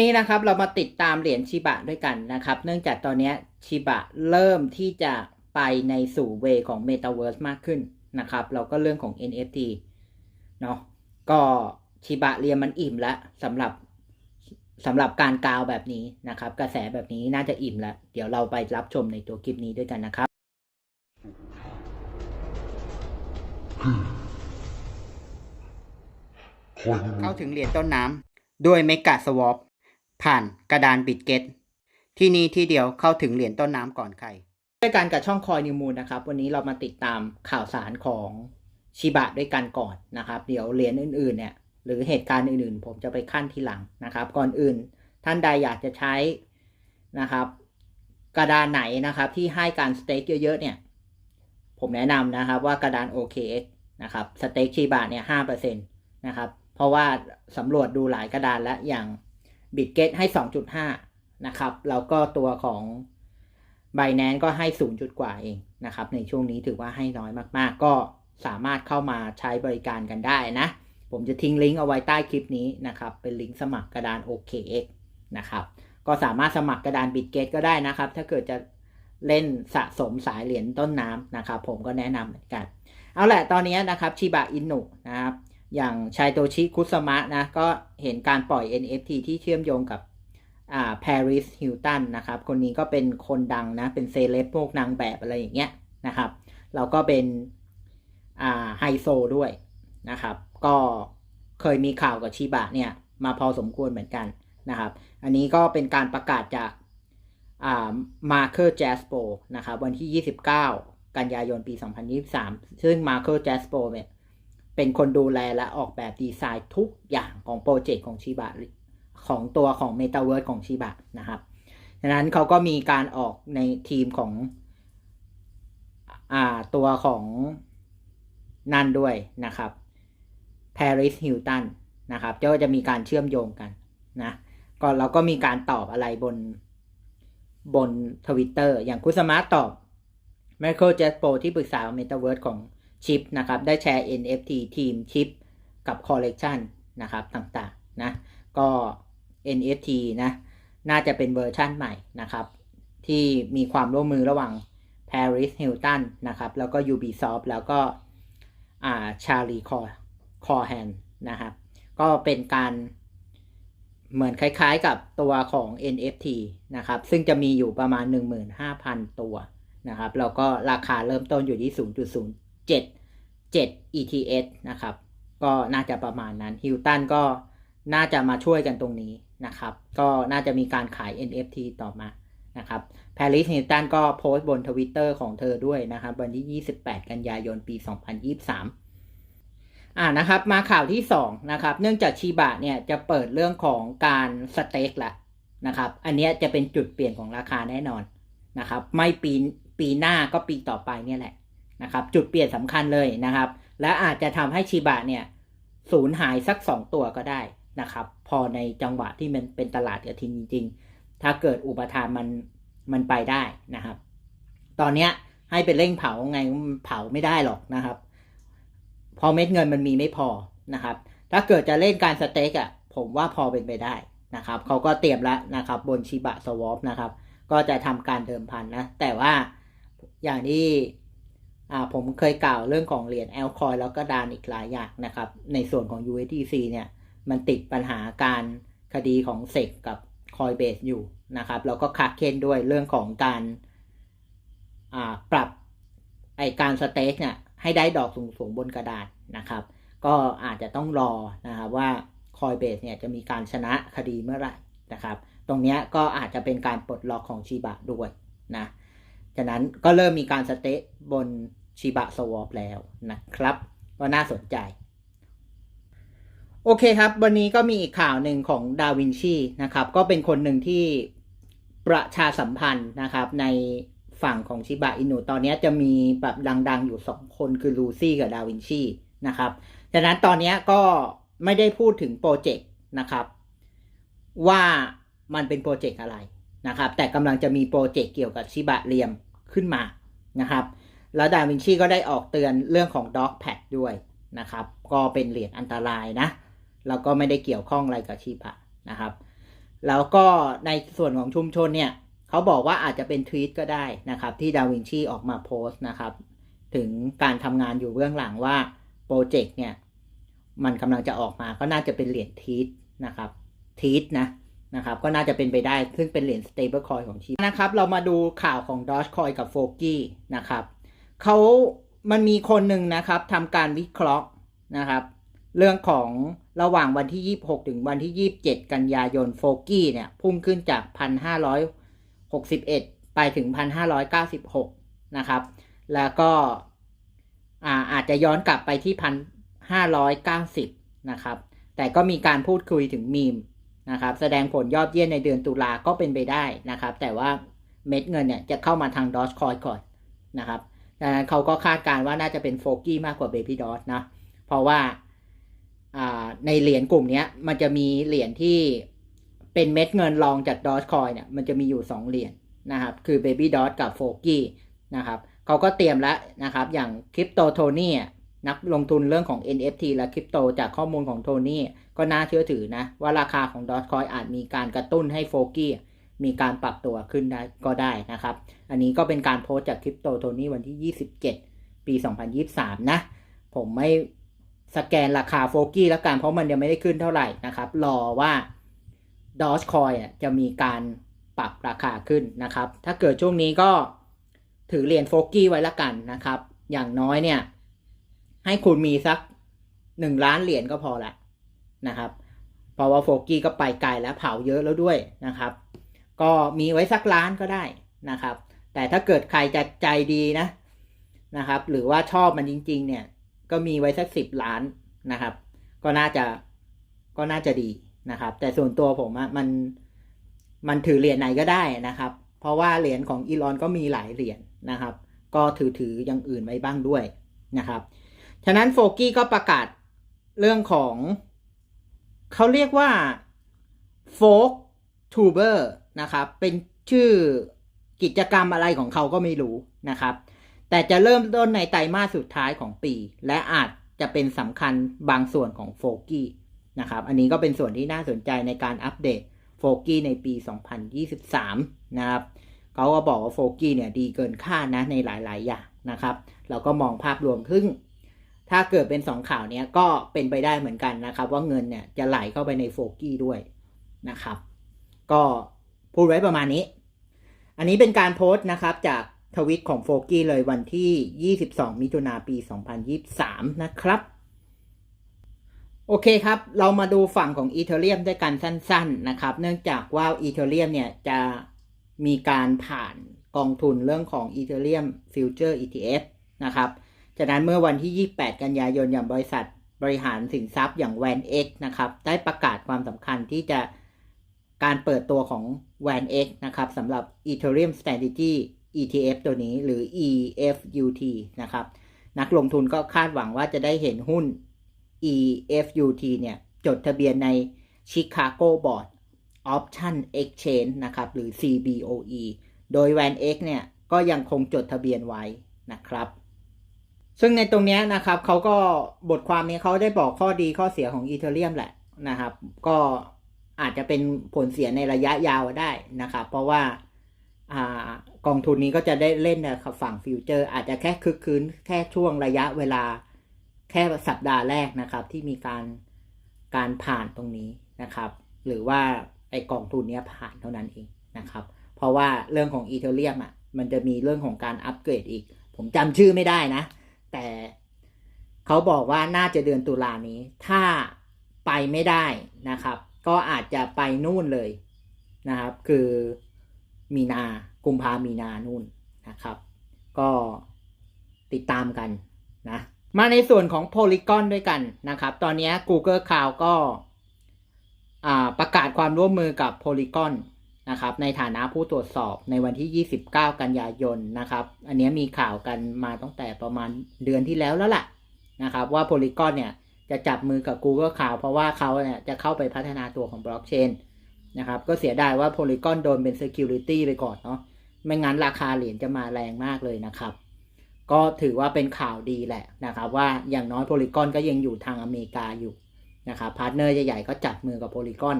นี้นะครับเรามาติดตามเหรียญชิบะด้วยกันนะครับ เนื่องจากตอนนี้ชิบะเริ่มที่จะไปในสู่เวของ Metaverse มากขึ้นนะครับ เราก็เรื่องของ NFT เนาะก็ชิบะเรียนมันอิ่มแล้วสำหรับสำหรับการกาวแบบนี้นะครับ กระแสแบบนี้น่าจะอิ่มแล้ว เดี๋ยวเราไปรับชมในตัวคลิปนี้ด้วยกันนะครับ เข้าถึงเหรียญต้นน้ำด้วยเมกะสวอป ผ่านกระดานบิตเกตที่นี่ที่เดียวเข้าถึงเหรียญต้นน้ำก่อนใครด้วยกันกับช่องคอยนิวมูลนะครับ วันนี้เรามาติดตามข่าวสารของชิบะด้วยกันก่อนนะครับ เดี๋ยวเหรียญอื่นๆเนี่ยหรือเหตุการณ์อื่นๆ ผมจะไปขั้นทีหลังนะครับ ก่อนอื่นท่านใดอยากจะใช้นะครับ กระดานไหนนะครับที่ให้การสเต็กเยอะๆเนี่ยผมแนะนำนะครับว่ากระดาน OKX นะครับสเต็กชีบะเนี่ยห้าเปอร์เซ็นตนะครับ เพราะว่าสำรวจดูหลายกระดานแล้วอย่าง บิตเกตให้ 2.5 นะครับ แล้วก็ตัวของ b บ n a n c e ก็ให้ 0 จุดกว่าเองนะครับ ในช่วงนี้ถือว่าให้น้อยมากๆ ก็สามารถเข้ามาใช้บริการกันได้นะ ผมจะทิ้งลิงก์เอาไว้ใต้คลิปนี้นะครับ เป็นลิงก์สมัครกระดาน OKX นะครับ ก็สามารถสมัครกระดานบิตเกตก็ได้นะครับ ถ้าเกิดจะเล่นสะสมสายเหรียญต้นน้ำนะครับ ผมก็แนะนำเหมือนกัน เอาแหละตอนนี้นะครับชิบะอินุนะครับ อย่างชายโตชิคุสมะนะ ก็เห็นการปล่อย NFT ที่เชื่อมโยงกับอ่า Paris Hilton นะครับ คนนี้ก็เป็นคนดังนะ เป็นเซเลบพวกนางแบบอะไรอย่างเงี้ยนะครับเราก็เป็นอ่าไฮโซด้วยนะครับ ก็เคยมีข่าวกับชิบะเนี่ยมาพอสมควรเหมือนกันนะครับ อันนี้ก็เป็นการประกาศจากอ่ามาร์เกอร์แจสโปนะครับ วันที่ 29 กันยายนปี 2023 ซึ่งมาร์เกอร์แจสโปเนี่ย เป็นคนดูแลและออกแบบดีไซน์ทุกอย่างของโปรเจกต์ของชิบะของตัวของ Metaverse ของชิบะนะครับฉะนั้นเขาก็มีการออกในทีมของอ่าตัวของนั่นด้วยนะครับ Paris Hilton นะครับก็จะมีการเชื่อมโยงกันนะก็เราก็มีการตอบอะไรบนบนทวิตเตอร์อย่างคุสมาร์ตตอบ Michael j a s p o ที่ปรึกษา Metaverse ของ ชิปนะครับได้แชร์ NFT ทีมชิปกับคอลเลกชันนะครับต่างๆนะก็ NFT นะน่าจะเป็นเวอร์ชั่นใหม่นะครับ ที่มีความร่วมมือระหว่าง Paris Hilton นะครับ แล้วก็ Ubisoft แล้วก็อ่า Charlie Cohan นะครับ ก็เป็นการเหมือนคล้ายๆกับตัวของ NFT นะครับ ซึ่งจะมีอยู่ประมาณ 15,000 ตัวนะครับ แล้วก็ราคาเริ่มต้นอยู่ที่ 0.0 7 ETS นะครับ ก็น่าจะประมาณนั้นฮิลตันก็น่าจะมาช่วยกันตรงนี้นะครับ ก็น่าจะมีการขาย NFT ต่อมานะครับ Paris Hilton ก็โพสต์บนทวิตเตอร์ของเธอด้วยนะครับ วันที่ 28 กันยายนปี 2023 อ่านะครับ มาข่าวที่ 2 นะครับ เนื่องจากชีบะเนี่ยจะเปิดเรื่องของการสเต็กละนะครับ อันนี้จะเป็นจุดเปลี่ยนของราคาแน่นอนนะครับ ไม่ปีปีหน้าก็ปีต่อไปเนี่ยแหละ นะครับจุดเปลี่ยนสำคัญเลยนะครับ และอาจจะทำให้ชีบะเนี่ยสูญหายสัก 2 ตัวก็ได้นะครับ พอในจังหวะที่มันเป็นตลาดกระทิงจริง ๆ ถ้าเกิดอุปทานมันมันไปได้นะครับ ตอนเนี้ยให้ไปเร่งเผาไงเผาไม่ได้หรอกนะครับ พอเม็ดเงินมันมีไม่พอนะครับ ถ้าเกิดจะเล่นการสเต็กอะผมว่าพอเป็นไปได้นะครับเขาก็เตรียมแล้วนะครับบนชิบะสวอปนะครับ ก็จะทำการเดิมพันนะ แต่ว่าอย่างที่ ผมเคยกล่าวเรื่องของเหรียญแอลคอยแล้วก็ดานอีกหลายอย่างนะครับ ในส่วนของ USDC เนี่ยมันติดปัญหาการคดีของเซกกับคอยเบสอยู่นะครับแล้วก็คาเคนด้วยเรื่องของการปรับไอการสเต็กเนี่ยให้ได้ดอกสูงๆบนกระดาษนะครับ ก็อาจจะต้องรอนะครับว่าคอยเบสเนี่ยจะมีการชนะคดีเมื่อไหร่นะครับ ตรงนี้ก็อาจจะเป็นการปลดล็อกของชีบะด้วยนะ ฉะนั้นก็เริ่มมีการสเตะบนชิบะสวอปแล้วนะครับ ก็น่าสนใจ โอเคครับ วันนี้ก็มีอีกข่าวหนึ่งของดาวินชีนะครับ ก็เป็นคนหนึ่งที่ประชาสัมพันธ์นะครับ ในฝั่งของชิบะอินุตอนนี้จะมีแบบดัง ๆ อยู่สองคนคือลูซี่กับดาวินชีนะครับฉะนั้นตอนนี้ก็ไม่ได้พูดถึงโปรเจกต์นะครับ ว่ามันเป็นโปรเจกต์อะไรนะครับ แต่กำลังจะมีโปรเจกต์เกี่ยวกับชิบะเรียม ขึ้นมานะครับ แล้วดาวินชีก็ได้ออกเตือนเรื่องของ Dog Pad ด้วยนะครับ ก็เป็นเหรียญอันตรายนะแล้วก็ไม่ได้เกี่ยวข้องอะไรกับชิบะนะครับ แล้วก็ในส่วนของชุมชนเนี่ยเขาบอกว่าอาจจะเป็นทวีตก็ได้นะครับ ที่ดาวินชีออกมาโพสต์นะครับ ถึงการทำงานอยู่เบื้องหลังว่าโปรเจกต์เนี่ย มันกำลังจะออกมาก็น่าจะเป็นเหรียญทีทนะครับทีทนะ นะครับก็น่าจะเป็นไปได้ซึ่งเป็นเหรียญ stable coin ของชีนะครับเรามาดูข่าวของ Dogecoin กับ f o g i นะครับเขามันมีคนหนึ่งนะครับทำการวิเคราะห์นะครับ เรื่องของระหว่างวันที่ 26 ถึงวันที่ 27 กันยายนโฟกี้เนี่ยพุ่งขึ้นจาก 1,561 ไปถึง 1,596 นะครับ แล้วก็อาอาจจะย้อนกลับไปที่ 1,590 นะครับ แต่ก็มีการพูดคุยถึงมีม นะครับแสดงผลยอดเยี่ยมในเดือนตุลาก็เป็นไปได้นะครับ แต่ว่าเม็ดเงินเนี่ยจะเข้ามาทางดอ g คอยก่อนนะครับดังนั้นเขาก็คาดการณ์ว่าน่าจะเป็นโฟกี้มากกว่าเบบี้ดอ g นะ เพราะว่าในเหรียญกลุ่มนี้มันจะมีเหรียญที่เป็นเม็ดเงินรองจากดอ g คอยเนี่ยมันจะมีอยู่ 2 เหรียญนะครับ คือ Baby d o กับโฟกี้นะครับเขาก็เตรียมแล้วนะครับ อย่างคริปโตโทนี่ นักลงทุนเรื่องของ NFT และคริปโตจากข้อมูลของโทนี่ก็น่าเชื่อถือนะ ว่าราคาของดอ g คอยอาจมีการกระตุ้นให้โฟกี้มีการปรับตัวขึ้นได้ก็ได้นะครับ อันนี้ก็เป็นการโพสต์จากคริปโตโทนี่วันที่ 27 ปี 2023 นะ ผมไม่สแกนราคาโฟกี้แล้วกันเพราะมันยังไม่ได้ขึ้นเท่าไหร่นะครับ รอว่าดอ g คอยจะมีการปรับราคาขึ้นนะครับ ถ้าเกิดช่วงนี้ก็ถือเหรียญโฟกี้ไว้ละกันนะครับ อย่างน้อยเนี่ย ให้คุณมีสักหนึ่งล้านเหรียญก็พอละนะครับเพราะว่าโฟกี้ก็ไปไกลแล้วเผาเยอะแล้วด้วยนะครับ ก็มีไว้สักล้านก็ได้นะครับ แต่ถ้าเกิดใครจะใจดีนะนะครับ หรือว่าชอบมันจริง ๆ เนี่ย ก็มีไว้สักสิบล้านนะครับ ก็น่าจะก็น่าจะดีนะครับ แต่ส่วนตัวผมอะมันมันถือเหรียญไหนก็ได้นะครับ เพราะว่าเหรียญของอีลอนก็มีหลายเหรียญนะครับ ก็ถือถืออย่างอื่นไว้บ้างด้วยนะครับ ฉะนั้นโฟกี้ก็ประกาศเรื่องของ เขาเรียกว่าโฟกทูเบอร์นะครับ เป็นชื่อกิจกรรมอะไรของเขาก็ไม่รู้นะครับ แต่จะเริ่มต้นในไตรมาสสุดท้ายของปี และอาจจะเป็นสำคัญบางส่วนของโฟกี้นะครับ อันนี้ก็เป็นส่วนที่น่าสนใจในการอัปเดตโฟกี้ในปี 2023 นะครับ เขาก็บอกว่าโฟกี้เนี่ยดีเกินคาดนะในหลาย ๆ อย่างนะครับ เราก็มองภาพรวมครึ่ง ถ้าเกิดเป็นสองข่าวนี้ก็เป็นไปได้เหมือนกันนะครับ ว่าเงินเนี่ยจะไหลเข้าไปในโฟกี้ด้วยนะครับ ก็พูดไว้ประมาณนี้ อันนี้เป็นการโพสต์นะครับจากทวิตของโฟกี้เลยวันที่ 22 มิถุนาปี 2023 นะครับ โอเคครับ เรามาดูฝั่งของอีเทเรียมด้วยกันสั้น ๆนะครับ เนื่องจากว่าอีเทเรียมเนี่ยจะมีการผ่านกองทุนเรื่องของอีเทเรียมฟิวเจอร์ ETF นะครับ จากนั้นเมื่อวันที่ 28 กันยายนอย่างบริษัทบริหารสินทรัพย์อย่าง WAN X นะครับ ได้ประกาศความสำคัญที่จะการเปิดตัวของ WAN X นะครับสำหรับ Ethereum Strategy ETF ตัวนี้หรือ EFUT นะครับ นักลงทุนก็คาดหวังว่าจะได้เห็นหุ้น EFUT เนี่ย จดทะเบียนใน Chicago Board Option Exchange นะครับ หรือ CBOE โดย WAN X เนี่ย ก็ยังคงจดทะเบียนไว้นะครับ ซึ่งในตรงนี้นะครับเขาก็บทความนี้เขาได้บอกข้อดีข้อเสียของ Ethereum แหละนะครับ ก็อาจจะเป็นผลเสียในระยะยาวได้นะครับ เพราะว่ากองทุนนี้ก็จะได้เล่นในฝั่งฟิวเจอร์ อาจจะแค่คึกคืนแค่ช่วงระยะเวลาแค่สัปดาห์แรกนะครับ ที่มีการการผ่านตรงนี้นะครับ หรือว่าไอกองทุนนี้ผ่านเท่านั้นเองนะครับ เพราะว่าเรื่องของอีเทเรียมอะมันจะมีเรื่องของการอัปเกรดอีก ผมจำชื่อไม่ได้นะ แต่เขาบอกว่าน่าจะเดือนตุลานี้ ถ้าไปไม่ได้นะครับ ก็อาจจะไปนู่นเลยนะครับ คือมีนากุมภามีนานู่นนะครับ ก็ติดตามกันนะมาในส่วนของ Polygon ด้วยกันนะครับ ตอนนี้ Google Cloud ก็ประกาศความร่วมมือกับ Polygon นะครับในฐานะผู้ตรวจสอบในวันที่ 29 กันยายนนะครับ อันนี้มีข่าวกันมาตั้งแต่ประมาณเดือนที่แล้วแล้วล่ะนะครับว่า Polygon เนี่ยจะจับมือกับ Google Cloud เพราะว่าเขาเนี่ยจะเข้าไปพัฒนาตัวของบล็อกเชนนะครับก็เสียดายว่า Polygon โดนเป็น Security ไปก่อนเนาะไม่งั้นราคาเหรียญจะมาแรงมากเลยนะครับ ก็ถือว่าเป็นข่าวดีแหละนะครับว่าอย่างน้อย Polygon ก็ยังอยู่ทางอเมริกาอยู่นะครับพาร์ทเนอร์ใหญ่ๆก็จับมือกับ Polygon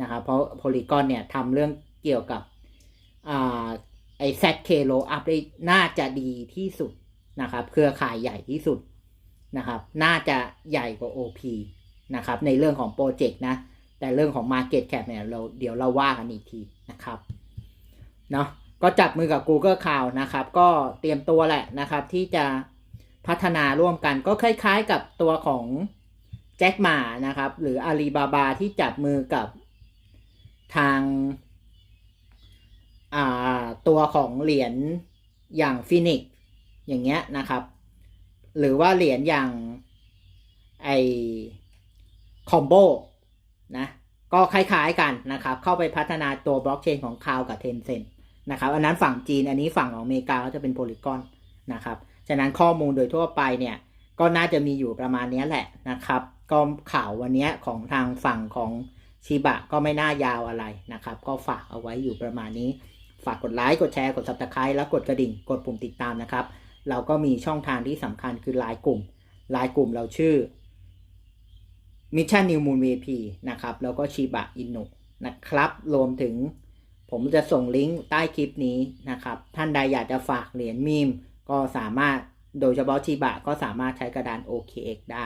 นะครับเพราะ Polygon เนี่ยทำเรื่องเกี่ยวกับอ่าไอ ZK Roll Up ได้น่าจะดีที่สุดนะครับ เครือข่ายใหญ่ที่สุดนะครับ น่าจะใหญ่กว่า OP นะครับ ในเรื่องของโปรเจกต์นะ แต่เรื่องของ Market Cap เนี่ยเราเดี๋ยวเราว่ากันอีกทีนะครับเนาะก็จับมือกับ Google Cloud นะครับ ก็เตรียมตัวแหละนะครับ ที่จะพัฒนาร่วมกันก็คล้ายๆกับตัวของแจ็คหมานะครับ หรืออาลีบาบาที่จับมือกับ ทางาตัวของเหรียญอย่างฟินิกอย่างเงี้ยนะครับ หรือว่าเหรียญอย่างไอคอมโบนะก็คล้ายๆกันนะครับ เข้าไปพัฒนาตัวบล็อกเชนของคาวกับ Tencent นะครับ อันนั้นฝั่งจีนอันนี้ฝั่งของอเมริกาก็จะเป็นโพลีกอนนะครับ ฉะนั้นข้อมูลโดยทั่วไปเนี่ยก็น่าจะมีอยู่ประมาณนี้แหละนะครับ ก็ข่าววันนี้ของทางฝั่งของ ชิบะก็ไม่น่ายาวอะไรนะครับ ก็ฝากเอาไว้อยู่ประมาณนี้ ฝากกดไลค์กดแชร์กด subscribe แล้วกดกระดิ่งกดปุ่มติดตามนะครับ เราก็มีช่องทางที่สำคัญคือไลน์กลุ่มไลน์กลุ่มเราชื่อ Mission New Moon VP นะครับ แล้วก็ชิบะอินุนะครับ รวมถึงผมจะส่งลิงก์ใต้คลิปนี้นะครับ ท่านใดอยากจะฝากเหรียญมีม ก็สามารถโดยเฉพาะชิบะก็สามารถใช้กระดาน OKX ได้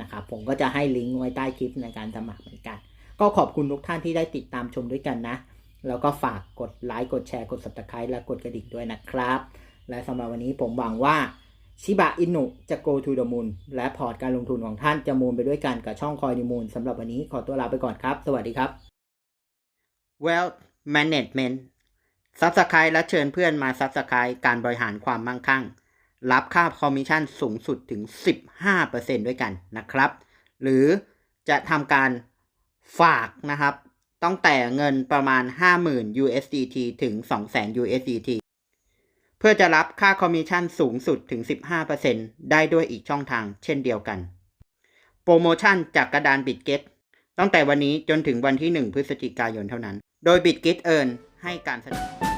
นะครับ ผมก็จะให้ลิงก์ไว้ใต้คลิปในการสมัครเหมือนกัน ก็ขอบคุณทุกท่านที่ได้ติดตามชมด้วยกันนะ แล้วก็ฝากกดไลค์กดแชร์กด subscribe และกดกระดิ่งด้วยนะครับ และสำหรับวันนี้ผมหวังว่าชิบะอินุจะ go to the moon และพอร์ตการลงทุนของท่านจะมูนไปด้วยกันกับช่องคอยนิมูลสำหรับวันนี้ขอตัวลาไปก่อนครับ สวัสดีครับ Wealth Management ซับสไครต์และเชิญเพื่อนมาซับสไครต์การบริหารความมั่งคั่ง รับค่าคอมมิชชั่นสูงสุดถึง 15%ด้วยกันนะครับ หรือจะทำการ ฝากนะครับต้องแต่เงินประมาณ 50,000 USDT ถึง 200,000 USDT เพื่อจะรับค่าคอมมิชชั่นสูงสุดถึง 15%ได้ด้วยอีกช่องทางเช่นเดียวกัน โปรโมชั่นจากกระดานบิตเกตตั้งแต่วันนี้จนถึงวันที่ 1 พฤศจิกายนเท่านั้น โดยบิตเกตเอิร์นให้การสนับสนุน